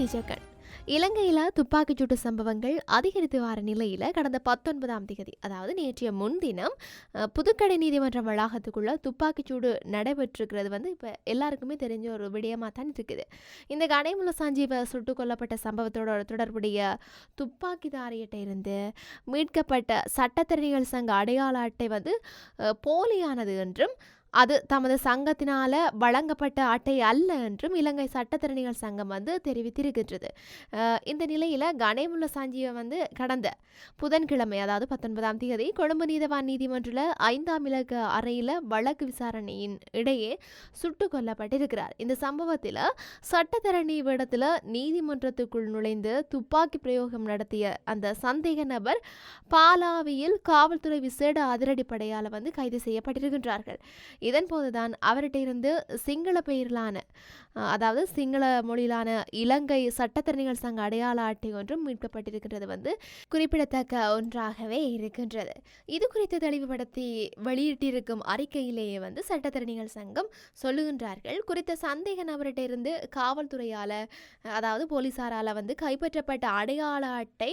நிஜக்கண் இலங்கையில் துப்பாக்கிச்சூட்டு சம்பவங்கள் அதிகரித்து வர நிலையில் கடந்த பத்தொன்பதாம் தேதி அதாவது நேற்றைய முன்தினம் புதுக்கடை நீதிமன்ற வளாகத்துக்குள்ளே துப்பாக்கிச்சூடு நடைபெற்றிருக்கிறது வந்து இப்போ எல்லாருக்குமே தெரிஞ்ச ஒரு விடயமாக தான் இருக்குது. இந்த கடைமுல சஞ்சீவ சுட்டுக் கொல்லப்பட்ட சம்பவத்தோட தொடர்புடைய துப்பாக்கிதாரியிட்ட இருந்து மீட்கப்பட்ட சட்டத்திறனிகள் சங்க அடையாள அட்டை வந்து போலியானது என்றும் அது தமது சங்கத்தினால வழங்கப்பட்ட அட்டை அல்ல என்றும் இலங்கை சட்டத்தரணிகள் சங்கம் வந்து தெரிவித்திருக்கின்றது. இந்த நிலையில் கணேமுல்ல சாஞ்சியை வந்து கடந்த புதன்கிழமை அதாவது பத்தொன்பதாம் தேதி கொழும்பு நீதவான் நீதிமன்றில் ஐந்தாம் இலக்கு அறையில் வழக்கு விசாரணையின் இடையே சுட்டு கொல்லப்பட்டிருக்கிறார். இந்த சம்பவத்தில் சட்டத்தரணி விடத்தில் நீதிமன்றத்துக்குள் நுழைந்து துப்பாக்கி பிரயோகம் நடத்திய அந்த சந்தேக நபர் பாலாவியில் காவல்துறை விசேட அதிரடிப்படையால் வந்து கைது செய்யப்பட்டிருக்கின்றார்கள். இதன் போதுதான் அவர்கிட்ட இருந்து சிங்கள பெயரிலான அதாவது சிங்கள மொழியிலான இலங்கை சட்டத்தரணிகள் சங்க அடையாள அட்டை ஒன்றும் மீட்கப்பட்டிருக்கின்றது வந்து குறிப்பிடத்தக்க ஒன்றாகவே இருக்கின்றது. இது குறித்து தெளிவுபடுத்தி வெளியிட்டிருக்கும் அறிக்கையிலேயே வந்து சட்டத்தரணிகள் சங்கம் சொல்லுகின்றார்கள். குறித்த சந்தேக நபர்கிட்ட இருந்து காவல்துறையால் அதாவது போலீசாரால் வந்து கைப்பற்றப்பட்ட அடையாள அட்டை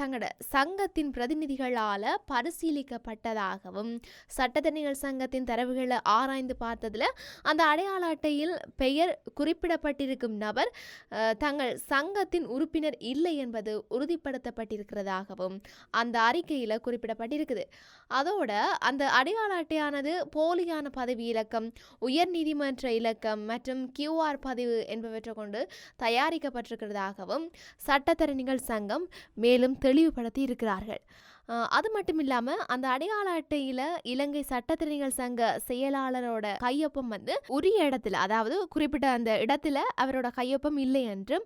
தங்களோட சங்கத்தின் பிரதிநிதிகளால் பரிசீலிக்கப்பட்டதாகவும் சட்டத்தரணிகள் சங்கத்தின் தரவு தரவுகளை ஆராய்ந்து பார்த்ததில் அந்த அடையாள அட்டையில் பெயர் குறிப்பிடப்பட்டிருக்கும் நபர் தங்கள் சங்கத்தின் உறுப்பினர் இல்லை என்பது உறுதிப்படுத்தப்பட்டிருக்கிறதாகவும் அந்த அறிக்கையில் குறிப்பிடப்பட்டிருக்குது. அதோட அந்த அடையாள அட்டையானது போலியான பதவி இலக்கம் உயர் நீதிமன்ற இலக்கம் மற்றும் கியூஆர் பதிவு என்பவற்றை கொண்டு தயாரிக்கப்பட்டிருக்கிறதாகவும் சட்டத்தரணிகள் சங்கம் மேலும் தெளிவுபடுத்தி இருக்கிறார்கள் அது மட்டும் இல்லாமல் அந்த அடையாள அட்டையில் இலங்கை சட்டத்தரணிகள் சங்க செயலாளரோட கையொப்பம் வந்து உரிய இடத்துல அதாவது குறிப்பிட்ட அந்த இடத்துல அவரோட கையொப்பம் இல்லை என்றும்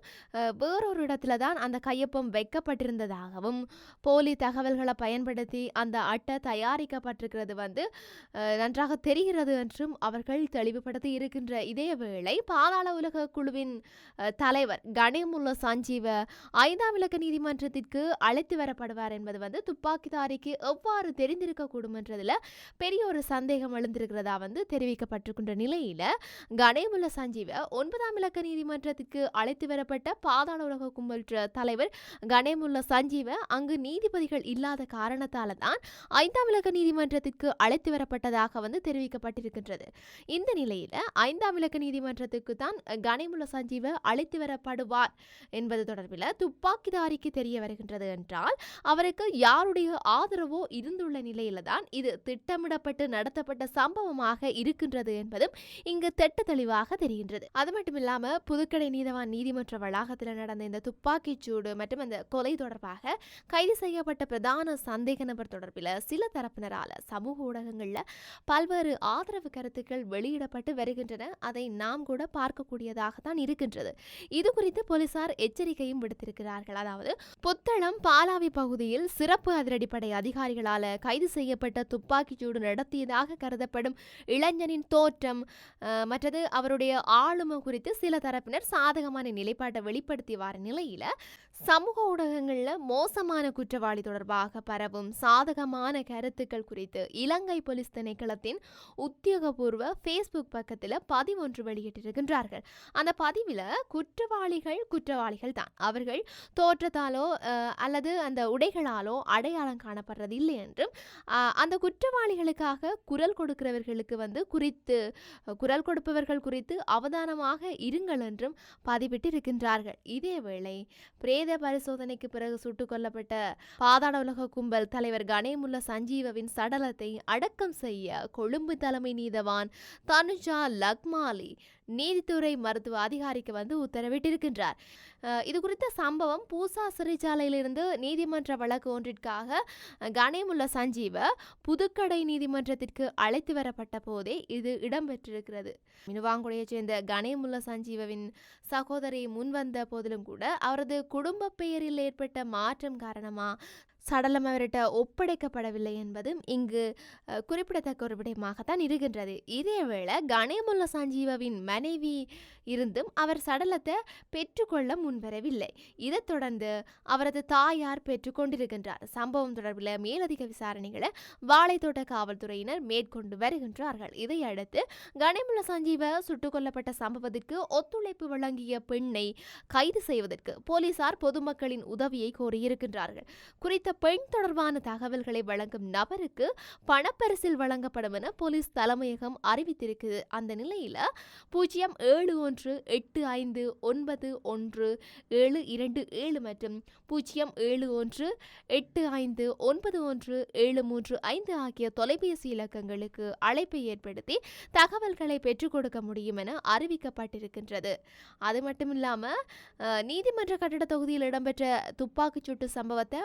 வேறொரு இடத்துல தான் அந்த கையொப்பம் வைக்கப்பட்டிருந்ததாகவும் போலி தகவல்களை பயன்படுத்தி அந்த அட்டை தயாரிக்கப்பட்டிருக்கிறது வந்து நன்றாக தெரிகிறது என்றும் அவர்கள் தெளிவுபடுத்தி இருக்கின்ற இதே வேளை பாதாள உலக குழுவின் தலைவர் கணேமுல்ல சஞ்சீவ ஐந்தாம் விளக்க நீதிமன்றத்திற்கு அழைத்து வரப்படுவார் என்பது வந்து துப்பாக்கிதாரிக்கு எவ்வாறு தெரிந்திருக்கக்கூடும் என்றதில் பெரிய ஒரு சந்தேகம் எழுந்திருக்கிறதா வந்து தெரிவிக்கப்பட்டிருக்கின்ற நிலையில் கணேமுல்ல சஞ்சீவ ஒன்பதாம் இலக்க நீதிமன்றத்திற்கு அழைத்து வரப்பட்ட பாதாள உலக கும்பல் தலைவர் கணேமுல்ல சஞ்சீவ அங்கு நீதிபதிகள் இல்லாத காரணத்தால தான் ஐந்தாம் இலக்க நீதிமன்றத்திற்கு அழைத்து வரப்பட்டதாக வந்து தெரிவிக்கப்பட்டிருக்கின்றது. இந்த நிலையில ஐந்தாம் இலக்க நீதிமன்றத்துக்கு தான் கணேமுல்ல சஞ்சீவ அழைத்து வரப்படுவார் என்பது தொடர்பில் துப்பாக்கிதாரிக்கு தெரிய வருகின்றது என்றால் அவருக்கு யாருடைய ஆதரவோ இருந்துள்ள நிலையில தான் இது திட்டமிடப்பட்டு நடத்தப்பட்ட சம்பவமாக இருக்கின்றது என்பதும் இங்கு திட்ட தெளிவாக தெரிகின்றது. அது மட்டும் இல்லாம புதுக்கடை நீதவான் நீதிமன்ற வளாகத்தில் நடந்த இந்த துப்பாக்கிச் சூடு மற்றும் அந்த கொலை தொடர்பாக கைது செய்யப்பட்ட பிரதான சந்தேக நபர் தொடர்பில் சில தரப்பினரால சமூக ஊடகங்களில் பல்வேறு ஆதரவு கருத்துக்கள் வெளியிடப்பட்டு வருகின்றன. அதை நாம் கூட பார்க்கக்கூடியதாக தான் இருக்கின்றது. இது குறித்து போலீசார் எச்சரிக்கையும் விடுத்திருக்கிறார்கள். அதாவது புத்தளம் பாலாவி பகுதியில் சிறப்பு அதிரடிப்படை அதிகாரிகளால் கைது செய்யப்பட்ட துப்பாக்கிச்சூடு நடத்தியதாக கருதப்படும் இளைஞனின் தோற்றம் மற்றது அவருடைய ஆளுமை குறித்து சில தரப்பினர் சாதகமான நிலைப்பாட்டை வெளிப்படுத்தி வர நிலையில் சமூக ஊடகங்களில் மோசமான குற்றவாளி தொடர்பாக பரவும் சாதகமான கருத்துக்கள் குறித்து இலங்கை போலீஸ் திணைக்களத்தின் உத்தியோகபூர்வ ஃபேஸ்புக் பக்கத்தில் பதிவொன்று வெளியிட்டிருக்கின்றார்கள். அந்த பதிவில் குற்றவாளிகள் குற்றவாளிகள் தான். அவர்கள் தோற்றத்தாலோ அல்லது அந்த உடைகளாலோ அடையாளம் காணப்படுறது இல்லை என்றும் அந்த குற்றவாளிகளுக்காக குரல் கொடுக்கிறவர்களுக்கு வந்து குறித்து குரல் கொடுப்பவர்கள் குறித்து அவதானமாக இருங்கள் என்றும் பதிவிட்டிருக்கின்றார்கள் இதேவேளை பிரேத பரிசோதனைக்கு பிறகு சுட்டுக் கொல்லப்பட்ட பாதாள உலக கும்பல் தலைவர் கணேமுல்ல சஞ்சீவவின் சடலத்தை அடக்கம் செய்ய கொழும்பு தலைமை நீதவான் தனுஜா லக்மாலி நீதித்துறை மருத்துவ அதிகாரிக்கு வந்து உத்தரவிட்டிருக்கின்றார். இது குறித்த சம்பவம் பூசா சிறைச்சாலையிலிருந்து நீதிமன்ற வழக்கு ஒன்றிற்காக அஹ், கணேமுல்ல சஞ்சீவ புதுக்கடை நீதிமன்றத்திற்கு அழைத்து வரப்பட்ட போதே இது இடம்பெற்றிருக்கிறது. மினுவாங்குடையைச் சேர்ந்த கணேமுல்ல சஞ்சீவவின் சகோதரி முன்வந்த போதிலும் கூட அவரது குடும்ப பெயரில் ஏற்பட்ட மாற்றம் காரணமா சடலம் அவர்கிட்ட ஒப்படைக்கப்படவில்லை என்பதும் இங்கு குறிப்பிடத்தக்க ஒரு விடயமாகத்தான் இருக்கின்றது. இதேவேளை கணேமுல்ல சஞ்சீவாவின் மனைவி இருந்தும் அவர் சடலத்தை பெற்றுக்கொள்ள முன்வரவில்லை. இதைத் தொடர்ந்து அவரது தாயார் பெற்றுக்கொண்டிருக்கின்றார் சம்பவம் தொடர்பில் மேலதிக விசாரணைகளை வாழைத்தோட்ட காவல்துறையினர் மேற்கொண்டு வருகின்றார்கள். இதையடுத்து கணேமுல்ல சஞ்சீவ சுட்டுக் கொல்லப்பட்ட சம்பவத்திற்கு ஒத்துழைப்பு வழங்கிய பெண்ணை கைது செய்வதற்கு போலீசார் பொதுமக்களின் உதவியை கோரியிருக்கின்றார்கள். குறித்த பெண் தொடர்பான தகவல்களை வழங்கும் நபருக்கு பணப்பரிசில் வழங்கப்படும் என போலீஸ் தலைமையகம் அறிவித்திருக்குது. அந்த நிலையில் பூஜ்ஜியம் ஏழு ஒன்று எட்டு ஐந்து ஒன்பது ஒன்று ஏழு இரண்டு ஏழு மற்றும் பூஜ்ஜியம் ஏழு ஒன்று எட்டு ஐந்து ஒன்பது ஒன்று ஏழு மூன்று ஐந்து ஆகிய தொலைபேசி இலக்கங்களுக்கு அழைப்பை ஏற்படுத்தி தகவல்களை பெற்றுக் கொடுக்க முடியும் என அறிவிக்கப்பட்டிருக்கின்றது. அது மட்டும் இல்லாமல் நீதிமன்ற கட்டட தொகுதியில் இடம்பெற்ற துப்பாக்கிச்சூட்டு சம்பவத்தை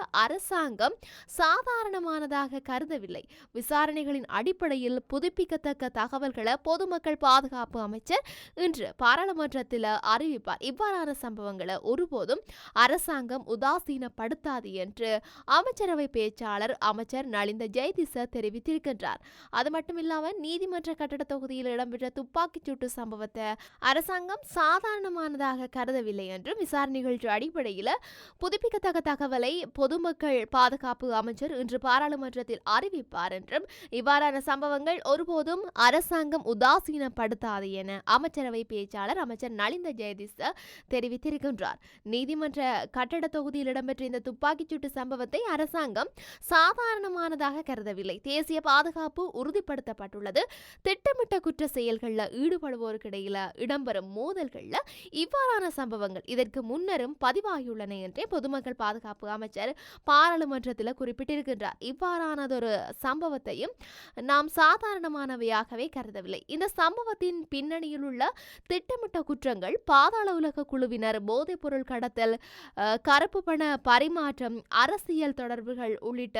அரசாங்கம் சாதாரணமானதாக கருதவில்லை. விசாரணைகளின் அடிப்படையில் புதுப்பிக்கத்தக்க தகவல்களை பொதுமக்கள் பாதுகாப்பு அமைச்சர் இன்று பாராளுமன்றத்தில் அறிவிப்பார். இவ்வாறான சம்பவங்களை ஒருபோதும் அரசாங்கம் உதாசீனப்படுத்தாது என்று அமைச்சரவை பேச்சாளர் அமைச்சர் நலிந்த ஜெயதிச தெரிவித்திருக்கின்றார். அது மட்டுமில்லாமல் நீதிமன்ற கட்டட தொகுதியில் இடம்பெற்ற துப்பாக்கிச் சூட்டு சம்பவத்தை அரசாங்கம் சாதாரணமானதாக கருதவில்லை என்றும் விசாரணைகள் அடிப்படையில் புதுப்பிக்கத்தக்க தகவலை பொதுமக்கள் பாதுகாப்பு அமைச்சர் இன்று பாராளுமன்றத்தில் அறிவிப்பார் என்றும் இவ்வாறான சம்பவங்கள் ஒருபோதும் அரசாங்கம் உதாசீனப்படுத்தாது என அமைச்சரவை பேச்சாளர் அமைச்சர் நலிந்த ஜெயதிச தெரிவித்திருக்கின்றார். நீதிமன்ற கட்டட தொகுதியில் இடம்பெற்ற இந்த துப்பாக்கிச்சூட்டு சம்பவத்தை அரசாங்கம் சாதாரணமானதாக கருதவில்லை. தேசிய பாதுகாப்பு உறுதிப்படுத்தப்பட்டுள்ளது. திட்டமிட்ட குற்ற செயல்களில் ஈடுபடுவோருக்கிடையில இடம்பெறும் மோதல்களில் இவ்வாறான சம்பவங்கள் இதற்கு முன்னரும் பதிவாகியுள்ளன என்றே பொதுமக்கள் பாதுகாப்பு அமைச்சர் நாடாளுமன்றத்தில் குறிப்பிட்டிருக்கின்றார். இவ்வாறானதொரு சம்பவத்தையும் நாம் சாதாரணமானவையாகவே கருதவில்லை. இந்த சம்பவத்தின் பின்னணியில் உள்ள திட்டமிட்ட குற்றங்கள் பாதாள உலக குழுவினர் போதைப்பொருள் கடத்தல் கருப்பு பண பரிமாற்றம் அரசியல் தொடர்புகள் உள்ளிட்ட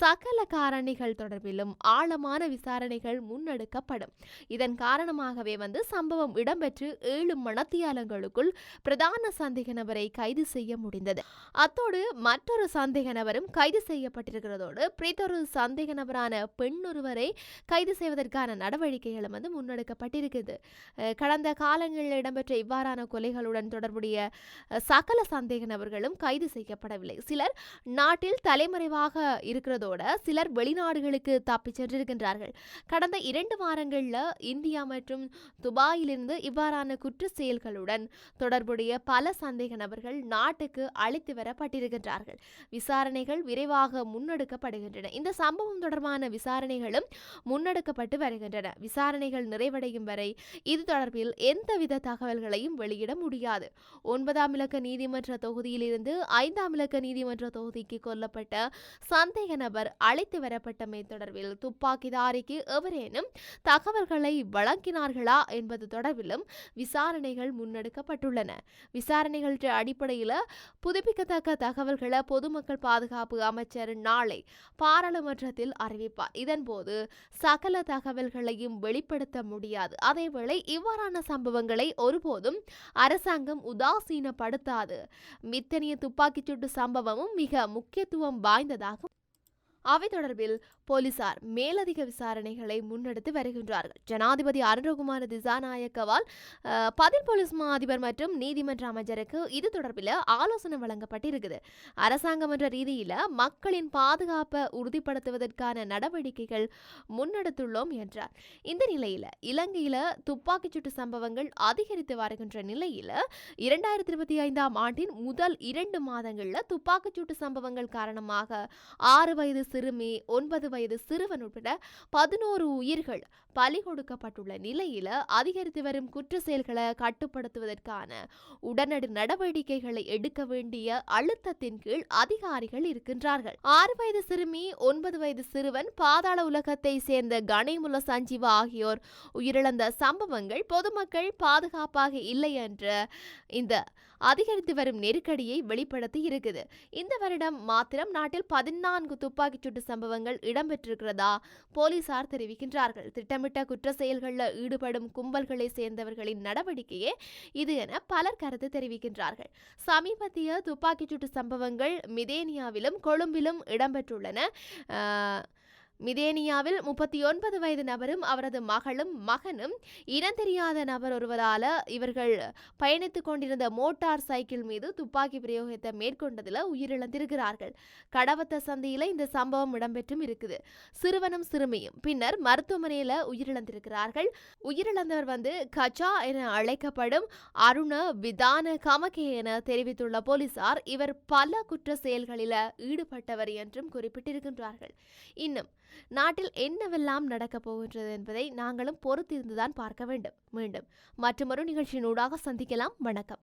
சகல காரணிகள் தொடர்பிலும் ஆழமான விசாரணைகள் முன்னெடுக்கப்படும். இதன் காரணமாகவே வந்து சம்பவம் இடம்பெற்று ஏழு மணத்தியாலங்களுக்குள் பிரதான சந்தேக நபரை கைது செய்ய முடிந்தது. அத்தோடு மற்றொரு சந்தேக நபர் நபரும் கைது செய்யப்பட்டிருக்கிறதோடு பிரித்தொரு சந்தேக நபரான பெண் ஒருவரை கைது செய்வதற்கான நடவடிக்கைகளும் வந்து முன்னெடுக்கப்பட்டிருக்குது. கடந்த காலங்களில் இடம்பெற்ற இவ்வாறான கொலைகளுடன் தொடர்புடைய சகல சந்தேக நபர்களும் கைது செய்யப்படவில்லை. சிலர் நாட்டில் தலைமறைவாக இருக்கிறதோட சிலர் வெளிநாடுகளுக்கு தப்பிச் சென்றிருக்கின்றார்கள். கடந்த இரண்டு வாரங்களில் இந்தியா மற்றும் துபாயிலிருந்து இவ்வாறான குற்ற செயல்களுடன் தொடர்புடைய பல சந்தேக நபர்கள் நாட்டுக்கு அழைத்து வரப்பட்டிருக்கின்றார்கள். விசாரணை விசாரணைகள் விரைவாக முன்னெடுக்கப்படுகின்றன. இந்த சம்பவம் தொடர்பான விசாரணைகளும் முன்னெடுக்கப்பட்டு வருகின்றன. விசாரணைகள் நிறைவடையும் வரை இது தொடர்பில் எந்தவித தகவல்களையும் வெளியிட முடியாது. ஒன்பதாம் இலக்க நீதிமன்ற தொகுதியிலிருந்து ஐந்தாம் இலக்க நீதிமன்ற தொகுதிக்கு கொல்லப்பட்ட சந்தேக நபர் அழைத்து வரப்பட்டமை தொடர்பில் துப்பாக்கிதாரிக்கு எவரேனும் தகவல்களை வழங்கினார்களா என்பது தொடர்பிலும் விசாரணைகள் முன்னெடுக்கப்பட்டுள்ளன. விசாரணைகள் அடிப்படையில் புதுப்பிக்கத்தக்க தகவல்களை பொதுமக்கள் பாதுகாப்பு அமைச்சர் நாளை பாராளுமன்றத்தில் அறிவிப்பார். இதன்போது சகல தகவல்களையும் வெளிப்படுத்த முடியாது. அதேவேளை இவ்வாறான சம்பவங்களை ஒருபோதும் அரசாங்கம் உதாசீனப்படுத்தாது. மித்தனிய துப்பாக்கிச்சூட்டு சம்பவமும் மிக முக்கியத்துவம் வாய்ந்ததாகும். அவை தொடர்பில் போலீசார் மேலதிக விசாரணைகளை முன்னெடுத்து வருகின்றார்கள். ஜனாதிபதி அருண்குமார் திசாநாயக்கவால் பதில் போலீஸ் மா அதிபர் மற்றும் நீதிமன்ற அமைச்சருக்கு இது தொடர்பில் ஆலோசனை வழங்கப்பட்டிருக்குது. அரசாங்கம் என்ற ரீதியில் மக்களின் பாதுகாப்பை உறுதிப்படுத்துவதற்கான நடவடிக்கைகள் முன்னெடுத்துள்ளோம் என்றார். இந்த நிலையில் இலங்கையில் துப்பாக்கிச்சூட்டு சம்பவங்கள் அதிகரித்து வருகின்ற நிலையில் இரண்டாயிரத்தி இருபத்தி ஐந்தாம் ஆண்டின் முதல் இரண்டு மாதங்களில் துப்பாக்கிச்சூட்டு சம்பவங்கள் காரணமாக ஆறு வயது சிறுமி ஒன்பது வயது சிறுவன் உட்பட பதினோரு உயிர்கள் பலி கொடுக்கப்பட்டுள்ள நிலையில அதிகரித்து வரும் குற்ற செயல்களை கட்டுப்படுத்துவதற்கான உடனடி நடவடிக்கைகளை எடுக்க வேண்டிய அழுத்தத்தின் கீழ் அதிகாரிகள் இருக்கின்றார்கள். ஆறு வயது சிறுமி ஒன்பது வயது சிறுவன் பாதாள உலகத்தை சேர்ந்த கணேமுல சஞ்சீவா ஆகியோர் உயிரிழந்த சம்பவங்கள் பொதுமக்கள் பாதுகாப்பாக இல்லை என்ற இந்த அதிகரித்து வரும் நெருக்கடியை வெளிப்படுத்தி இருக்குது. இந்த வருடம் மாத்திரம் நாட்டில் பதினான்கு துப்பாக்கிச்சூட்டு சம்பவங்கள் இடம்பெற்றிருக்கிறதா போலீசார் தெரிவிக்கின்றார்கள். திட்டமிட்ட குற்ற செயல்களில் ஈடுபடும் கும்பல்களை சேர்ந்தவர்களின் நடவடிக்கையே இது என பலர் கருத்து தெரிவிக்கின்றார்கள். சமீபத்திய துப்பாக்கிச்சூட்டு சம்பவங்கள் மிதேனியாவிலும் கொழும்பிலும் இடம்பெற்றுள்ளன. ஆஹ், மிதேனியாவில் முப்பத்தி ஒன்பது வயது நபரும் அவரது மகளும் மகனும் இனம் தெரியாத நபர் ஒருவரால இவர்கள் பயணித்துக் கொண்டிருந்த மோட்டார் சைக்கிள் மீது துப்பாக்கி பிரயோகத்தை மேற்கொண்டதில் உயிரிழந்திருக்கிறார்கள். கடவத்த சந்தையில இந்த சம்பவம் இடம்பெற்றும் இருக்குது. சிறுவனும் சிறுமியும் பின்னர் மருத்துவமனையில உயிரிழந்திருக்கிறார்கள். உயிரிழந்தவர் வந்து கச்சா என அழைக்கப்படும் அருண விதான கமகே என தெரிவித்துள்ள போலீசார் இவர் பல குற்ற செயல்களில ஈடுபட்டவர் என்றும் குறிப்பிட்டிருக்கின்றார்கள். இன்னும் நாட்டில் என்னவெல்லாம் நடக்கப் போகின்றது என்பதை நாங்களும் பொறுத்திருந்துதான் பார்க்க வேண்டும். மீண்டும் மற்றொரு நிகழ்ச்சியினூடாக சந்திக்கலாம். வணக்கம்.